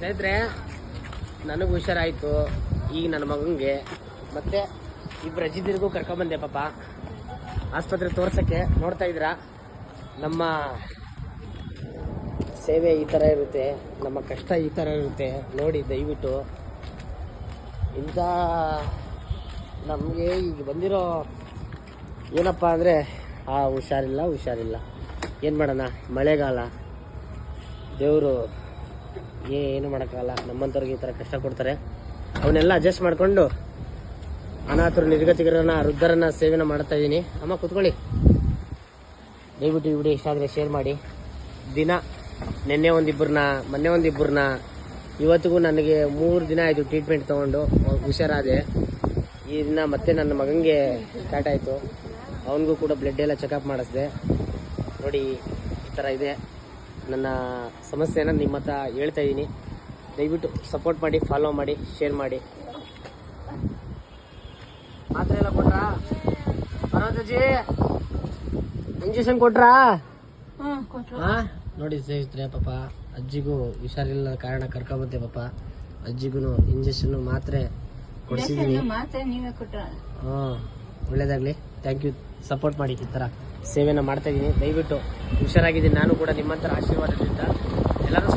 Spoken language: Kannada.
ಸ್ನೇಹಿತರೆ, ನನಗೆ ಹುಷಾರಾಯಿತು. ಈಗ ನನ್ನ ಮಗನಿಗೆ ಮತ್ತೆ ಇಬ್ಬರು ಅಜ್ಜಿದಿರಿಗೂ ಕರ್ಕೊಂಬಂದೆ ಪಾಪ. ಆಸ್ಪತ್ರೆ ತೋರ್ಸಕ್ಕೆ. ನೋಡ್ತಾ ಇದ್ದೀರಾ? ನಮ್ಮ ಸೇವೆ ಈ ಥರ ಇರುತ್ತೆ. ನಮ್ಮ ಕಷ್ಟ ಈ ಥರ ಇರುತ್ತೆ. ನೋಡಿ, ದಯವಿಟ್ಟು. ಇಂಥ ನಮಗೆ ಈಗ ಬಂದಿರೋ ಏನಪ್ಪ ಅಂದರೆ, ಆ ಹುಷಾರಿಲ್ಲ ಹುಷಾರಿಲ್ಲ. ಏನು ಮಾಡೋಣ? ಮಳೆಗಾಲ. ದೇವರು ಏನು ಮಾಡೋಕ್ಕಾಗಲ್ಲ. ನಮ್ಮಂಥವ್ರಿಗೆ ಈ ಥರ ಕಷ್ಟ ಕೊಡ್ತಾರೆ. ಅವನ್ನೆಲ್ಲ ಅಡ್ಜಸ್ಟ್ ಮಾಡಿಕೊಂಡು ಅನಾಥರು, ನಿರ್ಗತಿಕರನ್ನ, ವೃದ್ಧರನ್ನ ಸೇವೆನ ಮಾಡ್ತಾ ಇದ್ದೀನಿ. ಅಮ್ಮ, ಕೂತ್ಕೊಳ್ಳಿ. ದಯವಿಟ್ಟು ಈ ವಿಡಿಯೋ ಇಷ್ಟ ಆದರೆ ಶೇರ್ ಮಾಡಿ. ದಿನ ನಿನ್ನೆ ಒಂದಿಬ್ಬರನ್ನ, ಮೊನ್ನೆ ಒಂದಿಬ್ಬರನ್ನ, ಇವತ್ತಿಗೂ ನನಗೆ ಮೂರು ದಿನ ಆಯಿತು ಟ್ರೀಟ್ಮೆಂಟ್ ತೊಗೊಂಡು. ಹುಷಾರಾದೆ. ಈ ದಿನ ಮತ್ತೆ ನನ್ನ ಮಗನಿಗೆ ಸ್ಟಾರ್ಟ್ ಆಯಿತು. ಅವನಿಗೂ ಕೂಡ ಬ್ಲಡ್ ಎಲ್ಲ ಚೆಕಪ್ ಮಾಡಿಸಿದೆ. ನೋಡಿ, ಈ ಥರ ಇದೆ. ನನ್ನ ಸಮಸ್ಯೆನ ನಿಮ್ಮ ಹತ್ರ ಹೇಳ್ತಾ ಇದ್ದೀನಿ. ದಯವಿಟ್ಟು ಸಪೋರ್ಟ್ ಮಾಡಿ ಫಾಲೋ ಮಾಡಿ ಶೇರ್ ಮಾಡಿ. ಮಾತ್ರ ಎಲ್ಲ ಕೊಟ್ರಾ? ಪರ್ವತಜ್ಜಿ ಇಂಜೆಕ್ಷನ್ ಕೊಟ್ರಾ? ಕೊಟ್ರು. ನೋಡಿ ಸ್ನೇಹಿತರೆ ಪಾಪ ಅಜ್ಜಿಗೂ ಹುಷಾರಿಲ್ಲ ಕಾರಣ ಕರ್ಕೊಂಬಂದೆ ಪಾಪ. ಅಜ್ಜಿಗೂ ಇಂಜೆಕ್ಷನ್ ಮಾತ್ರೆ ಕೊಡಿಸಿದ್ದೀನಿ. ಹಾಂ ಒಳ್ಳೇದಾಗಲಿ. ಥ್ಯಾಂಕ್ ಯು ಸಪೋರ್ಟ್ ಮಾಡಿ ಈ ಥರ. ಸೇವೆನ ಮಾಡ್ತಾ ಇದ್ದೀನಿ. ದಯವಿಟ್ಟು ಹುಷಾರಾಗಿದ್ದೀನಿ. ನಾನು ಕೂಡ ನಿಮ್ಮಂತರ ಆಶೀರ್ವಾದದಿಂದ ಎಲ್ಲರೂ